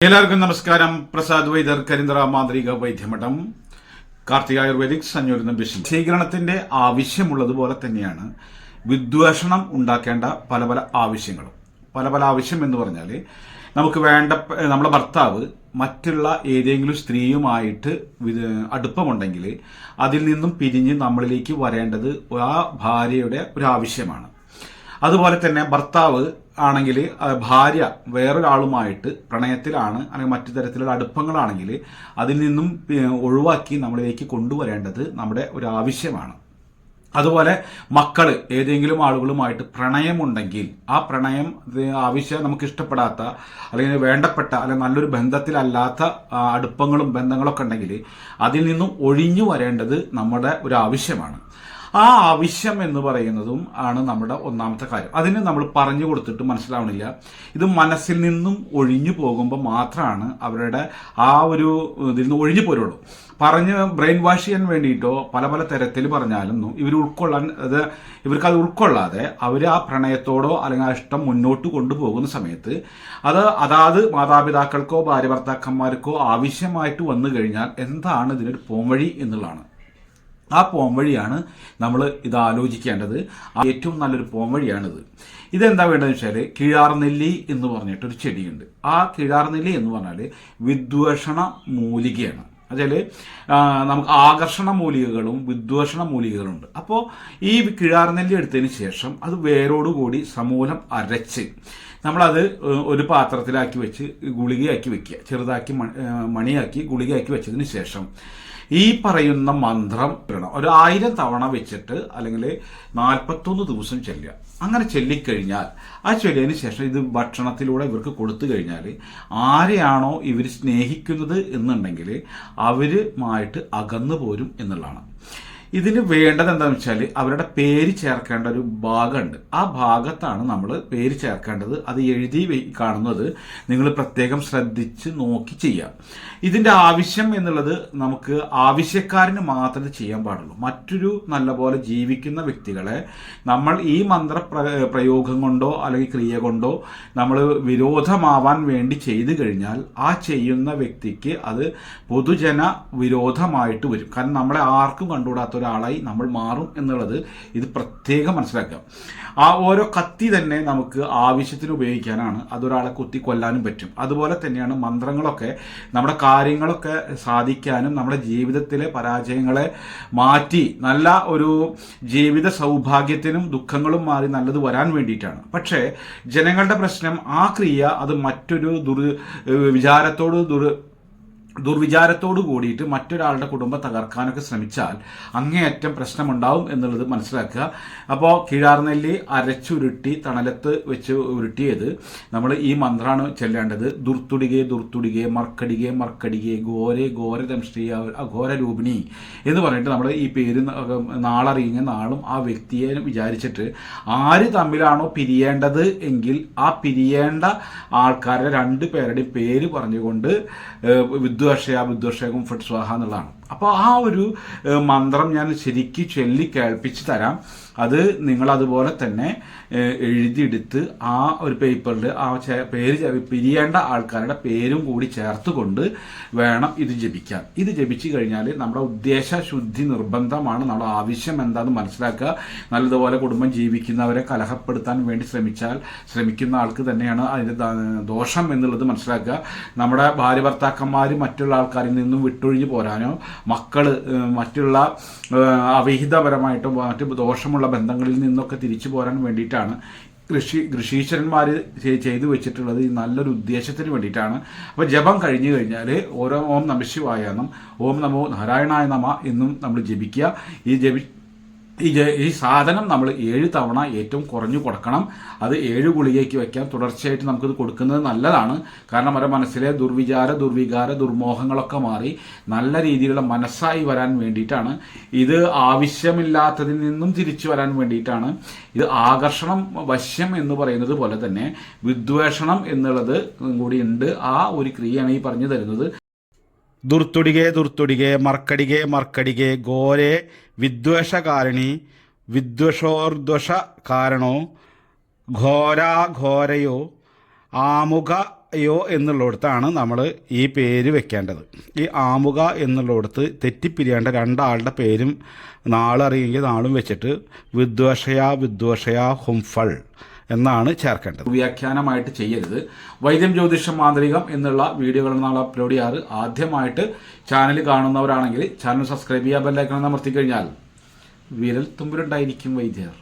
എല്ലാവർക്കും നമസ്കാരം. പ്രസാദ് വൈദ്യർ കരിന്തറ മാന്ത്രിക വൈദ്യമഠം കാർത്തിക ആയുർവേദിക് സഞ്ജോരുന്ന ബിഷൻ സ്വീകരണത്തിന്റെ ആവശ്യമുള്ളതുപോലെ തന്നെയാണ് വിദ്വേഷണം ഉണ്ടാക്കേണ്ട പല പല ആവശ്യങ്ങളും. പല പല ആവശ്യം എന്ന് പറഞ്ഞാൽ നമുക്ക് വേണ്ട നമ്മുടെ ഭർത്താവ് മറ്റുള്ള ഏതെങ്കിലും സ്ത്രീയുമായിട്ട് അടുപ്പമുണ്ടെങ്കിൽ അതിൽ നിന്നും പിരിഞ്ഞ് നമ്മളിലേക്ക് വരേണ്ടത് ആ ഭാര്യയുടെ ഒരു ആവശ്യമാണ് അതുപോലെ തന്നെ ഭർത്താവ് ആണെങ്കിൽ ഭാര്യ വേറൊരാളുമായിട്ട് പ്രണയത്തിലാണ് അല്ലെങ്കിൽ മറ്റു തരത്തിലുള്ള അടുപ്പങ്ങളാണെങ്കിൽ അതിൽ നിന്നും ഒഴിവാക്കി നമ്മളിലേക്ക് കൊണ്ടുവരേണ്ടത് നമ്മുടെ ഒരു ആവശ്യമാണ്. അതുപോലെ മക്കൾ ഏതെങ്കിലും ആളുകളുമായിട്ട് പ്രണയമുണ്ടെങ്കിൽ ആ പ്രണയം ആവശ്യം നമുക്ക് ഇഷ്ടപ്പെടാത്ത അല്ലെങ്കിൽ വേണ്ടപ്പെട്ട അല്ലെങ്കിൽ നല്ലൊരു ബന്ധത്തിലല്ലാത്ത അടുപ്പങ്ങളും ബന്ധങ്ങളൊക്കെ ഉണ്ടെങ്കിൽ അതിൽ നിന്നും ഒഴിഞ്ഞു വരേണ്ടത് നമ്മുടെ ഒരു ആവശ്യമാണ്. ആ ആവശ്യം എന്ന് പറയുന്നതും ആണ് നമ്മുടെ ഒന്നാമത്തെ കാര്യം. അതിന് നമ്മൾ പറഞ്ഞു കൊടുത്തിട്ട് മനസ്സിലാവണില്ല. ഇത് മനസ്സിൽ നിന്നും ഒഴിഞ്ഞു പോകുമ്പോൾ മാത്രമാണ് അവരുടെ ആ ഒരു ഇതിൽ നിന്ന് ഒഴിഞ്ഞു പോരുള്ളൂ. പറഞ്ഞ് ബ്രെയിൻ വാഷ് ചെയ്യാൻ വേണ്ടിയിട്ടോ പല പല തരത്തിൽ പറഞ്ഞാലും ഇവർ ഉൾക്കൊള്ളാൻ അത് ഇവർക്ക് അത് ഉൾക്കൊള്ളാതെ അവർ ആ പ്രണയത്തോടോ അല്ലെങ്കിൽ ആ ഇഷ്ടം മുന്നോട്ട് കൊണ്ടുപോകുന്ന സമയത്ത് അത് അതാത് മാതാപിതാക്കൾക്കോ ഭാര്യ ഭർത്താക്കന്മാർക്കോ ആവശ്യമായിട്ട് വന്നു കഴിഞ്ഞാൽ എന്താണ് ഇതിനൊരു പോംവഴി എന്നുള്ളതാണ്. ആ പോം വഴിയാണ് നമ്മൾ ഇത് ആലോചിക്കേണ്ടത്. ഏറ്റവും നല്ലൊരു പോം വഴിയാണിത്. ഇതെന്താ വേണ്ടതെന്ന് വെച്ചാൽ കിഴാർനെല്ലി എന്ന് പറഞ്ഞിട്ടൊരു ചെടിയുണ്ട്. ആ കിഴാർനെല്ലി എന്ന് പറഞ്ഞാൽ വിദ്വേഷണ മൂലികയാണ്. അതായത് നമുക്ക് ആകർഷണ മൂലികകളും വിദ്വേഷണ മൂലികകളുണ്ട്. അപ്പോൾ ഈ കിഴാർനെല്ലി എടുത്തതിന് ശേഷം അത് വേരോടുകൂടി സമൂലം അരച്ച് നമ്മളത് ഒരു പാത്രത്തിലാക്കി വെച്ച് ഗുളികയാക്കി വെക്കുക. ചെറുതാക്കി മണിയാക്കി ഗുളികയാക്കി വെച്ചതിന് ശേഷം ഈ പറയുന്ന മന്ത്രം ഇടണം. ഒരു ആയിരം തവണ വെച്ചിട്ട് അല്ലെങ്കിൽ നാൽപ്പത്തൊന്ന് ദിവസം ചെല്ലുക. അങ്ങനെ ചൊല്ലിക്കഴിഞ്ഞാൽ ആ ചൊല്ലിയതിന് ശേഷം ഇത് ഭക്ഷണത്തിലൂടെ ഇവർക്ക് കൊടുത്തു കഴിഞ്ഞാൽ ആരെയാണോ ഇവർ സ്നേഹിക്കുന്നത് എന്നുണ്ടെങ്കിൽ അവരുമായിട്ട് അകന്നു പോരും എന്നുള്ളതാണ്. ഇതിന് വേണ്ടത് എന്താണെന്ന് വെച്ചാൽ അവരുടെ പേര് ചേർക്കേണ്ട ഒരു ഭാഗമുണ്ട്. ആ ഭാഗത്താണ് നമ്മൾ പേര് ചേർക്കേണ്ടത്. അത് എഴുതി കാണുന്നത് നിങ്ങൾ പ്രത്യേകം ശ്രദ്ധിച്ച് നോക്കി ചെയ്യാം. ഇതിന്റെ ആവശ്യം എന്നുള്ളത് നമുക്ക് ആവശ്യക്കാരന് മാത്രമേ ചെയ്യാൻ പാടുള്ളൂ. മറ്റൊരു നല്ലപോലെ ജീവിക്കുന്ന വ്യക്തികളെ നമ്മൾ ഈ മന്ത്ര പ്ര- പ്രയോഗം കൊണ്ടോ അല്ലെങ്കിൽ ക്രിയ കൊണ്ടോ നമ്മൾ വിരോധമാവാൻ വേണ്ടി ചെയ്തു കഴിഞ്ഞാൽ ആ ചെയ്യുന്ന വ്യക്തിക്ക് അത് പൊതുജന വിരോധമായിട്ട് വരും. കാരണം നമ്മളെ ആർക്കും കണ്ടുകൂടാത്ത ഒരാളായി നമ്മൾ മാറും എന്നുള്ളത് ഇത് പ്രത്യേകം മനസ്സിലാക്കുക. ആ ഓരോ കത്തി തന്നെ നമുക്ക് ആവശ്യത്തിന് ഉപയോഗിക്കാനാണ്. അതൊരാളെ കുത്തി കൊല്ലാനും പറ്റും. അതുപോലെ തന്നെയാണ് മന്ത്രങ്ങളൊക്കെ നമ്മുടെ കാര്യങ്ങളൊക്കെ സാധിക്കാനും നമ്മുടെ ജീവിതത്തിലെ പരാജയങ്ങളെ മാറ്റി നല്ല ഒരു ജീവിത സൗഭാഗ്യത്തിനും ദുഃഖങ്ങളും മാറി നല്ലത് വരാൻ വേണ്ടിയിട്ടാണ്. പക്ഷേ ജനങ്ങളുടെ പ്രശ്നം ആ ക്രിയ അത് മറ്റൊരു ദുർ വിചാരത്തോട് ദുർ ദുർവിചാരത്തോട് കൂടിയിട്ട് മറ്റൊരാളുടെ കുടുംബം തകർക്കാനൊക്കെ ശ്രമിച്ചാൽ അങ്ങേയറ്റം പ്രശ്നമുണ്ടാവും എന്നുള്ളത് മനസ്സിലാക്കുക. അപ്പോൾ കിഴാർനെല്ലി അരച്ചുരുട്ടി തണലത്ത് വെച്ച് ഉരുട്ടിയത് നമ്മൾ ഈ മന്ത്രമാണ് ചെല്ലേണ്ടത്. ദുർത്തുടികെ ദുർത്തുടികെ മർക്കടികെ മർക്കടികെ ഘോരെ ഘോരതം ശ്രീ അഘോര രൂപിണി എന്ന് പറഞ്ഞിട്ട് നമ്മൾ ഈ പേര് നാളറിയുന്ന നാളും ആ വ്യക്തിയെ വിചാരിച്ചിട്ട് ആര് തമ്മിലാണോ പിരിയേണ്ടത് എങ്കിൽ ആ പിരിയേണ്ട ആൾക്കാരുടെ രണ്ട് പേരുടെയും പേര് പറഞ്ഞുകൊണ്ട് ഏഹ്, വിദ്വേഷയ വിദ്വേഷകം കുംഫട്ട് സ്വാഹ എന്നുള്ളതാണ് അപ്പോൾ ആ ഒരു മന്ത്രം ഞാൻ ശരിക്കും ചൊല്ലി കേൾപ്പിച്ച് തരാം. അത് നിങ്ങൾ അതുപോലെ തന്നെ എഴുതിയെടുത്ത് ആ ഒരു പേപ്പറിൽ ആ പേര് പിരിയേണ്ട ആൾക്കാരുടെ പേരും കൂടി ചേർത്തുകൊണ്ട് വേണം ഇത് ജപിക്കാൻ. ഇത് ജപിച്ചു കഴിഞ്ഞാൽ നമ്മുടെ ഉദ്ദേശ ശുദ്ധി നിർബന്ധമാണ്. നമ്മുടെ ആവശ്യം എന്താണെന്ന് മനസ്സിലാക്കുക. നല്ലതുപോലെ കുടുംബം ജീവിക്കുന്നവരെ കലഹപ്പെടുത്താൻ വേണ്ടി ശ്രമിച്ചാൽ ശ്രമിക്കുന്ന ആൾക്ക് തന്നെയാണ് അതിന്റെ ദോഷം എന്നുള്ളത് മനസ്സിലാക്കുക. നമ്മുടെ ഭാര്യ ഭർത്താക്കന്മാർ മറ്റുള്ള ആൾക്കാരിൽ നിന്നും വിട്ടൊഴിഞ്ഞു പോരാനോ മക്കൾ മറ്റുള്ള അവിഹിതപരമായിട്ടോ മറ്റു ദോഷമുള്ള ബന്ധങ്ങളിൽ നിന്നൊക്കെ തിരിച്ചു പോരാൻ വേണ്ടിയിട്ടാണ് കൃഷി കൃഷീശ്വരന്മാർ ചെയ്തു വെച്ചിട്ടുള്ളത് ഈ നല്ലൊരു ഉദ്ദേശത്തിന് വേണ്ടിയിട്ടാണ്. അപ്പോൾ ജപം കഴിഞ്ഞു കഴിഞ്ഞാൽ ഓരോ ഓം നമശിവായ എന്നും ഓം നമോ നാരായണായ നമ എന്നും നമ്മൾ ജപിക്കുക. ഈ ജപി ഈ ഈ സാധനം നമ്മൾ ഏഴ് തവണ ഏറ്റവും കുറഞ്ഞു കൊടുക്കണം. അത് ഏഴ് ഗുളികയ്ക്ക് വെക്കാം തുടർച്ചയായിട്ട് നമുക്കിത് കൊടുക്കുന്നത് നല്ലതാണ്. കാരണം അവരുടെ മനസ്സിലെ ദുർവിചാര ദുർവികാര ദുർമോഹങ്ങളൊക്കെ മാറി നല്ല രീതിയിലുള്ള മനസ്സായി വരാൻ വേണ്ടിയിട്ടാണ്. ഇത് ആവശ്യമില്ലാത്തതിൽ നിന്നും തിരിച്ചു വരാൻ വേണ്ടിയിട്ടാണ്. ഇത് ആകർഷണം വശ്യം എന്ന് പറയുന്നത് പോലെ തന്നെ വിദ്വേഷണം എന്നുള്ളത് കൂടി ഉണ്ട് ആ ഒരു ക്രിയയാണ് ഈ പറഞ്ഞു തരുന്നത്. ദുർത്തുടികെ ദുർത്തുടികെ മർക്കടികെ മർക്കടികെ ഘോരെ വിദ്വേഷകാരിണി വിദ്വേഷോർദ്വഷ കാരണോ ഘോരാഘോരയോ ആമുഖ യോ എന്നുള്ളിടത്താണ് നമ്മൾ ഈ പേര് വെക്കേണ്ടത്. ഈ ആമുഖ എന്നുള്ളിടത്ത് തെറ്റിപ്പിരിയേണ്ട രണ്ടാളുടെ പേരും നാളറിയെങ്കിൽ നാളും വെച്ചിട്ട് വിദ്വേഷയാ വിദ്വേഷയ ഹുംഫൾ. എന്നാണ് ചേർക്കേണ്ടത്. വ്യാഖ്യാനമായിട്ട് ചെയ്യരുത്. വൈദ്യം ജ്യോതിഷം മാന്ത്രികം എന്നുള്ള വീഡിയോകൾ നാളെ അപ്ലോഡ് ചെയ്യാറ്. ആദ്യമായിട്ട് ചാനൽ കാണുന്നവരാണെങ്കിൽ ചാനൽ സബ്സ്ക്രൈബ് ചെയ്യാൻ ബെല്ലൈക്കണം അമർത്തി കഴിഞ്ഞാൽ വിരൽ തുമ്പിലുണ്ടായിരിക്കും വൈദ്യർ.